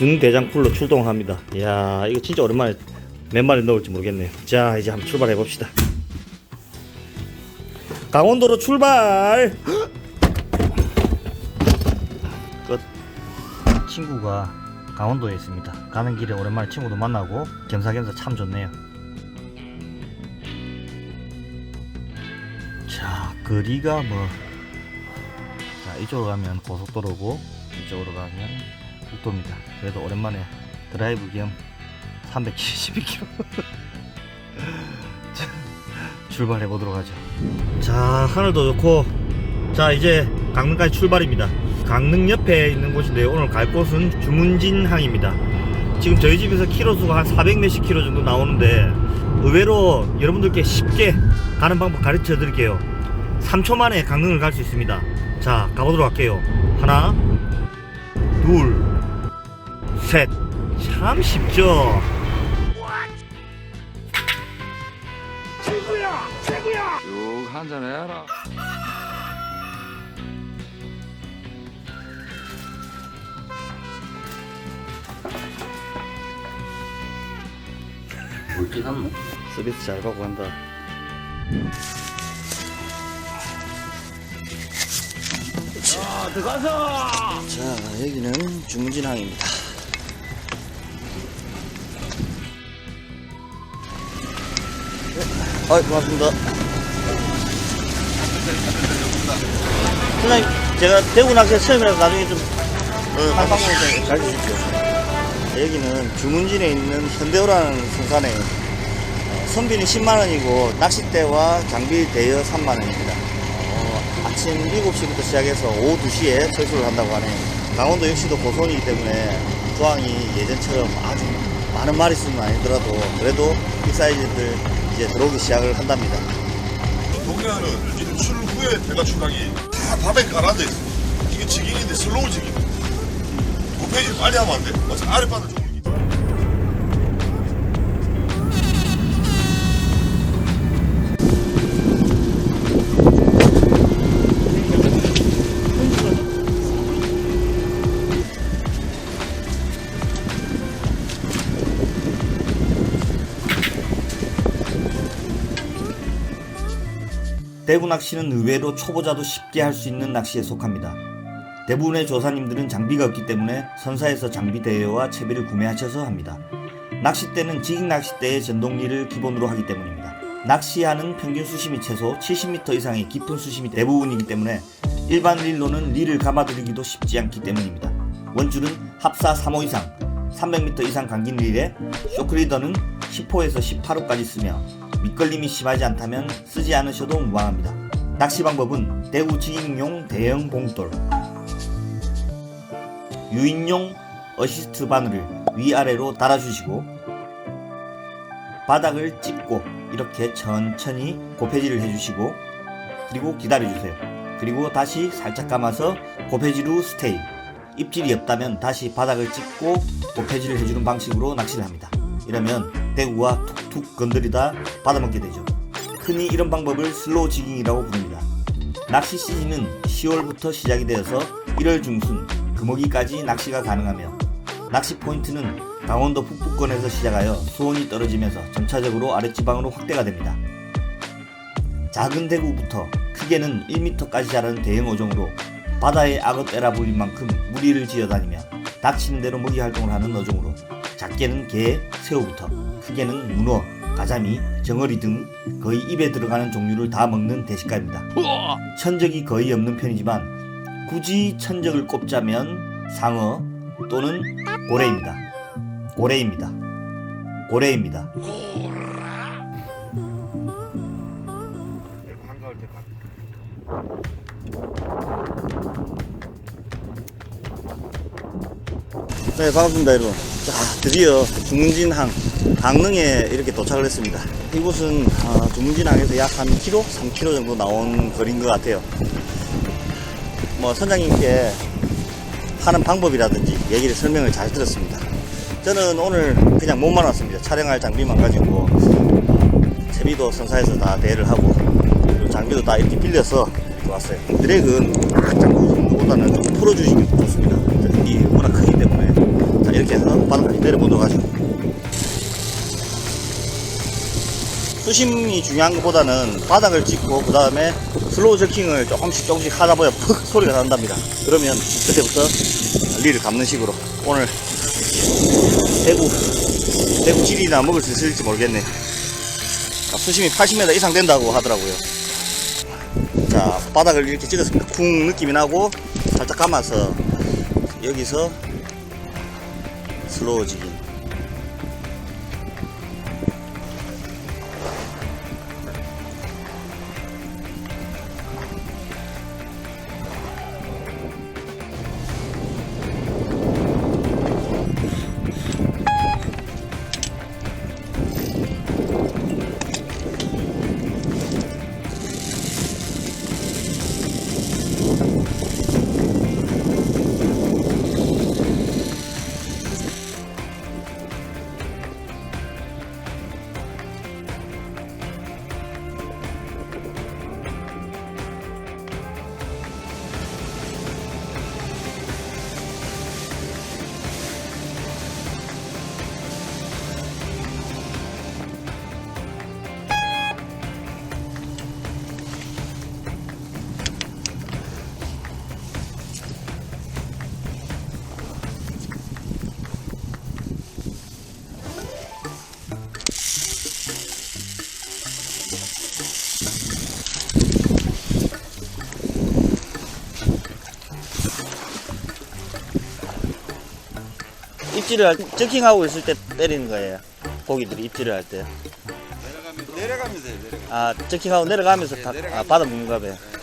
준대장풀로 출동합니다. 이야, 이거 진짜 오랜만에 몇 마리 넣을지 모르겠네요. 자, 이제 한번 출발해 봅시다. 강원도로 출발! 끝. 친구가 강원도에 있습니다. 가는 길에 오랜만에 친구도 만나고 겸사겸사 참 좋네요. 자, 거리가 뭐, 자, 이쪽으로 가면 고속도로고, 이쪽으로 가면 국도입니다. 그래도 오랜만에 드라이브 겸 372km 출발해 보도록 하죠. 자, 하늘도 좋고, 자, 이제 강릉까지 출발입니다. 강릉 옆에 있는 곳인데요. 오늘 갈 곳은 주문진항입니다. 지금 저희 집에서 키로수가 한 400 몇십 킬로 정도 나오는데 의외로 여러분들께 쉽게 가는 방법 가르쳐 드릴게요. 3초 만에 강릉을 갈 수 있습니다. 자, 가보도록 할게요. 하나, 둘, 셋. 참 쉽죠? 쭉 한잔 해라. 물긴 한노? 서비스 잘 받고 간다. 자, 여기는 중진항입니다. 아, 고맙습니다. 선생님, 제가 대구 낚시 처음이라서 나중에 좀, 어, 한 방법 좀 가르쳐주십시오. 여기는 주문진에 있는 현대오라는 성산에 어, 선비는 10만원이고 낚싯대와 장비 대여 3만원입니다. 어, 아침 7시부터 시작해서 오후 2시에 철수를 한다고 하네요. 강원도 역시도 고선이기 때문에 조항이 예전처럼 아주 많은 마리수는 아니더라도 그래도 빅 사이즈들 이제 들어오기 시작을 한답니다. 지금 술 후에 배가 출항이 다 밥에 깔아져 있어. 이게 직인인데 슬로우 직인. 고페이지 빨리 하면 안 돼. 어차피 아랫바닥 대구 낚시는 의외로 초보자도 쉽게 할 수 있는 낚시에 속합니다. 대부분의 조사님들은 장비가 없기 때문에 선사에서 장비 대여와 채비를 구매하셔서 합니다. 낚싯대는 지깅 낚싯대의 전동리를 기본으로 하기 때문입니다. 낚시하는 평균 수심이 최소 70m 이상의 깊은 수심이 대부분이기 때문에 일반 릴로는 리를 감아들이기도 쉽지 않기 때문입니다. 원줄은 합사 3호 이상, 300m 이상 감긴 릴에 쇼크리더는 10호에서 18호까지 쓰며 밑걸림이 심하지 않다면 쓰지 않으셔도 무방합니다. 낚시 방법은 대구 직잉용 대형 봉돌, 유인용 어시스트 바늘을 위아래로 달아주시고 바닥을 찝고 이렇게 천천히 고패질을 해주시고 그리고 기다려주세요. 그리고 다시 살짝 감아서 고패질 후 스테이 입질이 없다면 다시 바닥을 찝고 고패질을 해주는 방식으로 낚시를 합니다. 이러면 대구가 툭툭 건드리다 받아먹게 되죠. 흔히 이런 방법을 슬로우 지깅이라고 부릅니다. 낚시 시즌은 10월부터 시작이 되어서 1월 중순 금오기까지 낚시가 가능하며 낚시 포인트는 강원도 북부권에서 시작하여 수온이 떨어지면서 점차적으로 아랫지방으로 확대가 됩니다. 작은 대구부터 크게는 1m까지 자라는 대형 어종으로 바다의 악어떼라 불릴 만큼 무리를 지어다니며 닥치는 대로 먹이 활동을 하는 어종으로 작게는 게, 새우부터 크게는 문어, 가자미, 정어리 등 거의 입에 들어가는 종류를 다 먹는 대식가입니다. 천적이 거의 없는 편이지만 굳이 천적을 꼽자면 상어 또는 고래입니다. 고래입니다. 고래입니다. 네 반갑습니다 여러분 자 드디어 중문진항 강릉에 이렇게 도착을 했습니다. 이곳은 아, 중문진항에서 약한 km? 3km 정도 나온 거리인 것 같아요. 뭐 선장님께 하는 방법이라든지 얘기를 설명을 잘 들었습니다. 저는 오늘 그냥 몸만 왔습니다. 촬영할 장비만 가지고 어, 채비도 선사에서 다 대여를 하고 장비도 다 이렇게 빌려서 이렇게 왔어요. 드랙은 딱 잡고 정도보다는 좀 풀어주시면 좋습니다. 이 워낙 크기 때문에. 자, 이렇게 해서 바닥까지 내려보도록 하죠. 수심이 중요한 것보다는 바닥을 찍고 그 다음에 슬로우 저킹을 조금씩 조금씩 하다 보면 푹 소리가 난답니다. 그러면 그때부터 리를 감는 식으로 오늘 대구 대구 질이나 먹을 수 있을지 모르겠네. 아, 수심이 80m 이상 된다고 하더라고요. 자 바닥을 이렇게 찍었습니다. 쿵 느낌이 나고 살짝 감아서 여기서 슬로우 지기. 입질을 할, 저킹하고 있을 때 때리는 거예요. 고기들이 입질을 할 때. 내려가면서 해요, 내려가. 아, 저킹하고 내려가면서 네, 다, 내려가면서. 아, 받아 먹는가 봐요. 오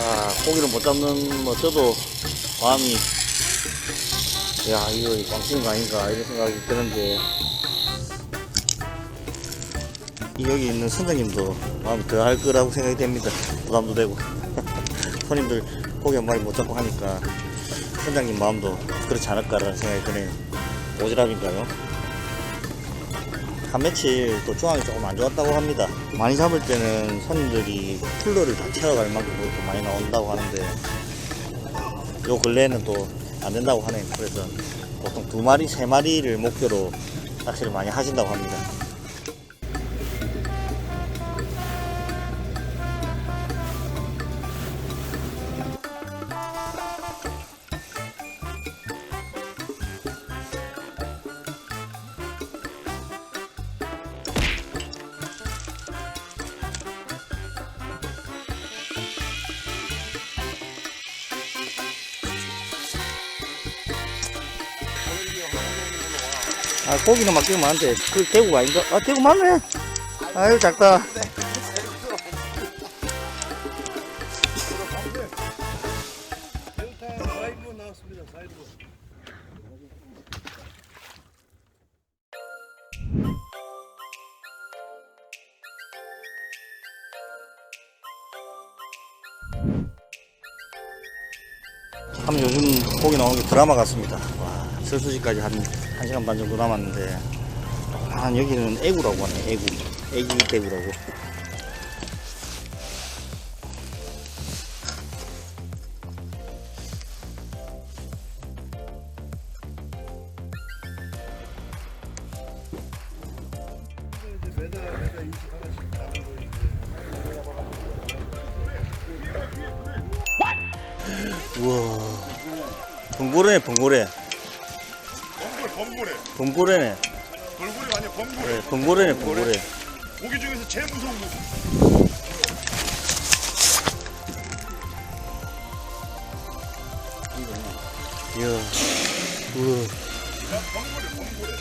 자, 고기를 못 잡는, 뭐, 저도 마음이, 야, 이거 꽝치는 거 아닌가, 이런 생각이 드는데, 이 여기 있는 선장님도 마음이 더 할 거라고 생각이 됩니다. 부담도 되고. 손님들 고기 한 마리 못 잡고 하니까, 선장님 마음도 그렇지 않을까라는 생각이 드네요. 오지랖인가요? 한 며칠 또 중앙이 조금 안 좋았다고 합니다. 많이 잡을 때는 손님들이 쿨러를 다 채워갈 만큼 이렇게 많이 나온다고 하는데 요 근래에는 또 안 된다고 하네요. 그래서 보통 두 마리, 세 마리를 목표로 낚시를 많이 하신다고 합니다. 아, 고기는 맡기면 안 돼. 그 대구가 아닌가? 아, 대구 맞네. 아유, 작다. 참 요즘 고기 나오는 게 드라마 같습니다. 와, 설수지까지 한, 한 시간 반 정도 남았는데 아 여기는 애구라고 하네 애구. 애기 대구라고. 우와. 봉고래네 봉고래 범고래 범고래 봉고래네. 벌고래 아니야 범고래 네, 봉고래네, 봉고래. 고기 중에서 제일 무서운 고기 이야. 우와. 야 범고래 범고래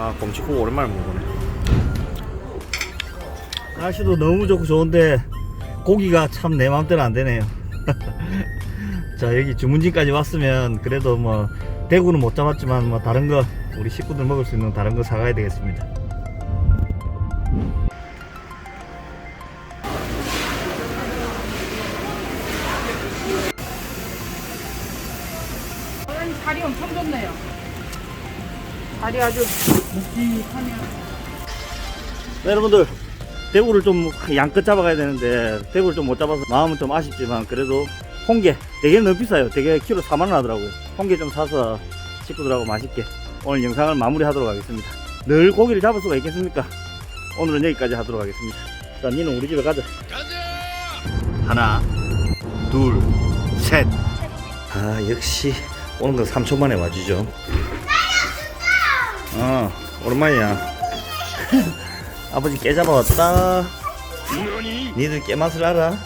아, 곰치국 오랜만에 먹어보네. 날씨도 너무 좋고 좋은데 고기가 참 내 마음대로 안 되네요. 자 여기 주문진까지 왔으면 그래도 뭐 대구는 못 잡았지만 뭐 다른 거 우리 식구들 먹을 수 있는 다른 거 사가야 되겠습니다. 자리 엄청 좋네요. 자리 아주 묵직하네요. 네, 여러분들. 대구를 좀 양껏 잡아가야 되는데 대구를 좀 못 잡아서 마음은 좀 아쉽지만 그래도 홍게 되게 너무 비싸요. 되게 키로 4만 원 하더라고요. 홍게 좀 사서 식구들하고 맛있게 오늘 영상을 마무리하도록 하겠습니다. 늘 고기를 잡을 수가 있겠습니까? 오늘은 여기까지 하도록 하겠습니다. 자 니는 우리 집에 가자. 하나, 둘, 셋. 아 역시 오는 건 3초 만에 와주죠. 어 오랜만이야. 아버지 깨 잡아왔다. 니들 깨 맛을 알아?